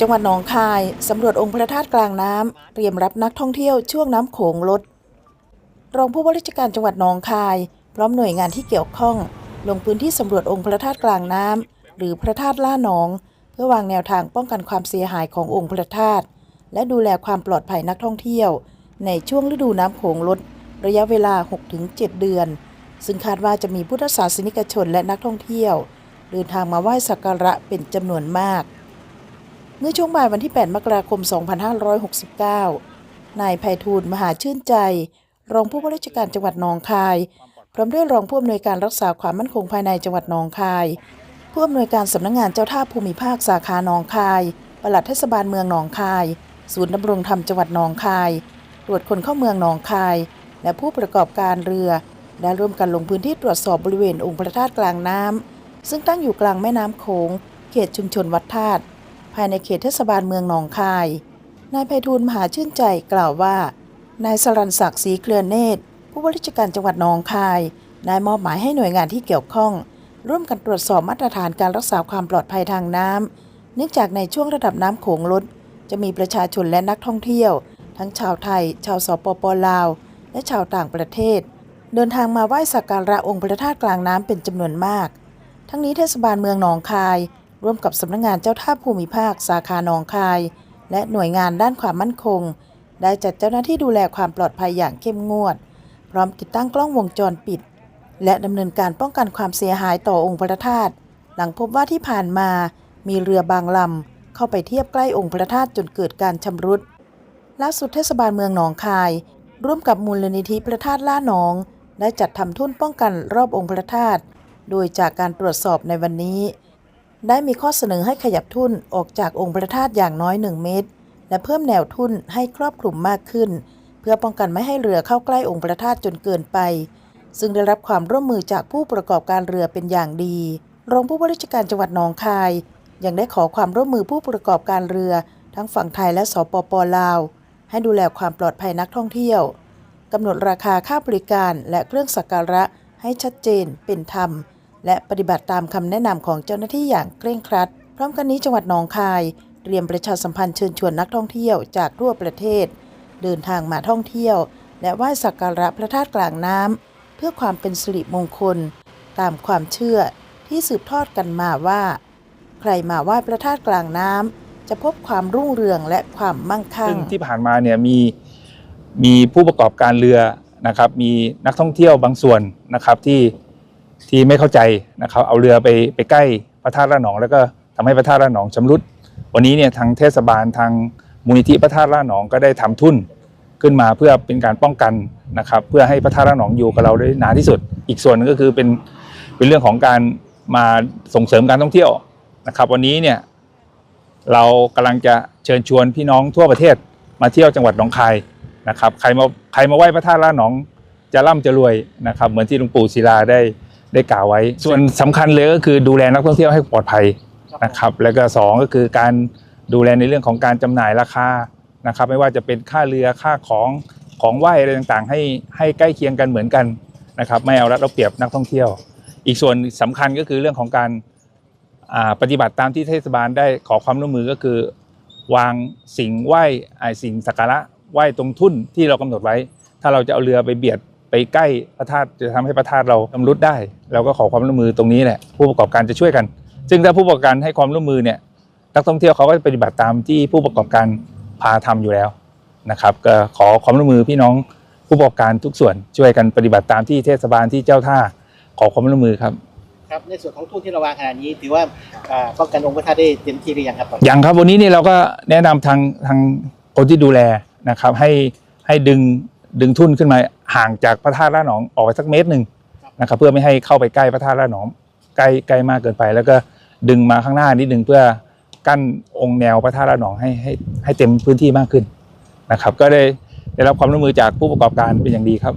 จังหวัดหนองคายสำรวจองค์พระธาตุกลางน้ำเตรียมรับนักท่องเที่ยวช่วงน้ำโขงลด รองผู้ว่าราชการจังหวัดหนองคาย พร้อมหน่วยงานที่เกี่ยวข้อง ลงพื้นที่สำรวจองค์พระธาตุกลางน้ำหรือพระธาตุล่าหนอง เพื่อวางแนวทางป้องกันความเสียหายขององค์พระธาตุและดูแลความปลอดภัยนักท่องเที่ยว ในช่วงฤดูน้ำโขงลด ระยะเวลา 6-7 เดือน ซึ่งคาดว่าจะมีพุทธศาสนิกชนและนักท่องเที่ยว เดินทางมาไหว้สักการะเป็นจำนวนมาก เมื่อช่วงบ่ายวันที่ 8 มกราคม 2569 นายไพฑูรย์มหาชื่นใจ รองผู้ว่าราชการจังหวัดหนองคาย พร้อมด้วยรองผู้อำนวยการรักษาความมั่นคงภายในจังหวัดหนองคาย ผู้อำนวยการสำนักงานเจ้าท่าภูมิภาคสาขาหนองคาย ปลัดเทศบาลเมืองหนองคาย ศูนย์ดำรงธรรมจังหวัดหนองคาย ตรวจคนเข้าเมืองหนองคาย และผู้ประกอบการเรือ ได้ร่วมกันลงพื้นที่ตรวจสอบบริเวณองค์พระธาตุกลางน้ำซึ่งตั้งอยู่กลางแม่น้ำโขง เขตชุมชนวัดธาตุ ภายในเขตเทศบาลเมืองหนองคาย นายไพฑูรย์มหาชื่นใจกล่าวว่า นายสรันศักดิ์ศรีเครือเนตร ผู้ว่าราชการจังหวัดหนองคายได้มอบหมายให้หน่วยงานที่เกี่ยวข้อง ร่วมกันตรวจสอบมาตรฐานการรักษาความปลอดภัยทางน้ำเนื่องจากในช่วงระดับน้ำโขงลด จะมีประชาชนและนักท่องเที่ยว ทั้งชาวไทย ชาวสปปลาว และชาวต่างประเทศ เดินทางมาไหว้สักการะองค์พระธาตุกลางน้ำเป็นจำนวนมาก ทั้งนี้เทศบาลเมืองหนองคาย ร่วมกับสำนักงานเจ้าท่าภูมิภาค สาขาหนองคาย และหน่วยงานด้านความมั่นคง ได้จัดเจ้าหน้าที่ดูแลความปลอดภัยอย่างเข้มงวด พร้อมติดตั้งกล้องวงจรปิด และดำเนินการป้องกันความเสียหายต่อองค์พระธาตุหลังพบว่าที่ผ่านมามีเรือบางลำเข้าไปเทียบใกล้องค์พระธาตุจนเกิดการชำรุดล่าสุดเทศบาลเมืองหนองคาย ร่วมกับมูลนิธิพระธาตุล่าหนอง ได้จัดทำทุ่นป้องกันรอบองค์พระธาตุโดยจากการตรวจสอบในวันนี้ ได้มีข้อเสนอให้ขยับทุ่นออกจากองค์พระธาตุอย่างน้อย 1 เมตร และเพิ่มแนวทุ่นให้ครอบคลุมมากขึ้น เพื่อป้องกันไม่ให้เรือเข้าใกล้องค์พระธาตุจนเกินไป ซึ่งได้รับความร่วมมือจากผู้ประกอบการเรือเป็นอย่างดี รองผู้ว่าราชการจังหวัดหนองคาย ยังได้ขอความร่วมมือผู้ประกอบการเรือ ทั้งฝั่งไทยและสปปลาว ให้ดูแลความปลอดภัยนักท่องเที่ยวกำหนดราคาค่าบริการและเครื่องสักการะให้ชัดเจนเป็นธรรม และปฏิบัติตามคำแนะนำของเจ้าหน้าที่อย่างเคร่งครัด พร้อมกันนี้จังหวัดหนองคาย เตรียมประชาสัมพันธ์เชิญชวนนักท่องเที่ยวจากทั่วประเทศ เดินทางมาท่องเที่ยว และไหว้สักการะพระธาตุกลางน้ำเพื่อความเป็นสิริมงคล ตามความเชื่อที่สืบทอดกันมาว่า ใครมาไหว้พระธาตุกลางน้ำจะพบความรุ่งเรืองและความมั่งคั่ซึ่งที่ผ่านมาเนี่ยมีมีผู้ประกอบการเรือนะครับ มีนักท่องเที่ยวบางส่วนนะครับที่ ที่ไม่เข้าใจนะครับ เอาเรือไปไปใกล้พระธาตุระนอง แล้วก็ทำให้พระธาตุระนองชำรุด วันนี้เนี่ยทางเทศบาลทางมูลนิธิพระธาตุระนองก็ได้ทำทุ่นขึ้นมาเพื่อเป็นการป้องกันนะครับ เพื่อให้พระธาตุระนองอยู่กับเราได้นานที่สุด อีกส่วนนึงก็คือเป็นเป็นเรื่องของการมาส่งเสริมการท่องเที่ยวนะครับ วันนี้เนี่ยเรากำลังจะเชิญชวนพี่น้องทั่วประเทศมาเที่ยวจังหวัดหนองคายนะครับ ใครมาใครมาไหว้พระธาตุล่าหนองจะร่ำจะรวยนะครับ เหมือนที่หลวงปู่ศิลาได้ ได้กล่าวไว้ ส่วนสำคัญเลยก็คือดูแลนักท่องเที่ยวให้ปลอดภัยนะครับ แล้วก็สองก็คือการดูแลในเรื่องของการจำหน่ายราคานะครับ ไม่ว่าจะเป็นค่าเรือค่าของของไหว้อะไรต่างๆ ให้ให้ใกล้เคียงกันเหมือนกันนะครับ ไม่เอารัดเอาเปรียบนักท่องเที่ยว อีกส่วนสำคัญก็คือเรื่องของการอ่าปฏิบัติตามที่เทศบาลได้ขอความร่วมมือก็คือ วางสิ่งไหว้ไอ้สิ่งสักการะไหว้ตรงทุ่นที่เรากำหนดไว้ ถ้าเราจะเอาเรือไปเบียดไป ใกล้พระธาตุจะทำให้พระธาตุเราชำรุดได้ เราก็ขอความร่วมมือตรงนี้แหละผู้ประกอบการจะช่วยกัน ซึ่งถ้าผู้ประกอบการให้ความร่วมมือเนี่ยนักท่องเที่ยวเขาก็จะปฏิบัติตามที่ผู้ประกอบการพาทำอยู่แล้วนะครับ ก็ขอความร่วมมือพี่น้องผู้ประกอบการทุกส่วนช่วยกันปฏิบัติตามที่เทศบาลที่เจ้าท่าขอความร่วมมือครับครับในส่วนของทุ่นที่เราวางขนาดนี้ถือว่าอ่าป้องกันองค์พระธาตุได้เต็มที่หรือยังครับตอนนี้อย่างครับวันนี้นี่เราก็แนะนำทางทางคนที่ดูแลนะครับให้ให้ดึง ดึงทุ่นขึ้นมาห่างจากพระธาตุล่าหนองออกไปสักเมตรหนึ่งนะครับเพื่อไม่ให้เข้าไปใกล้พระธาตุล่าหนองใกล้ใกล้มากเกินไป แล้วก็ดึงมาข้างหน้านิดนึงเพื่อกั้นองค์แนวพระธาตุล่าหนองให้ให้ให้เต็มพื้นที่มากขึ้นนะครับ ก็ได้ได้รับความร่วมมือจากผู้ประกอบการเป็นอย่างดีครับ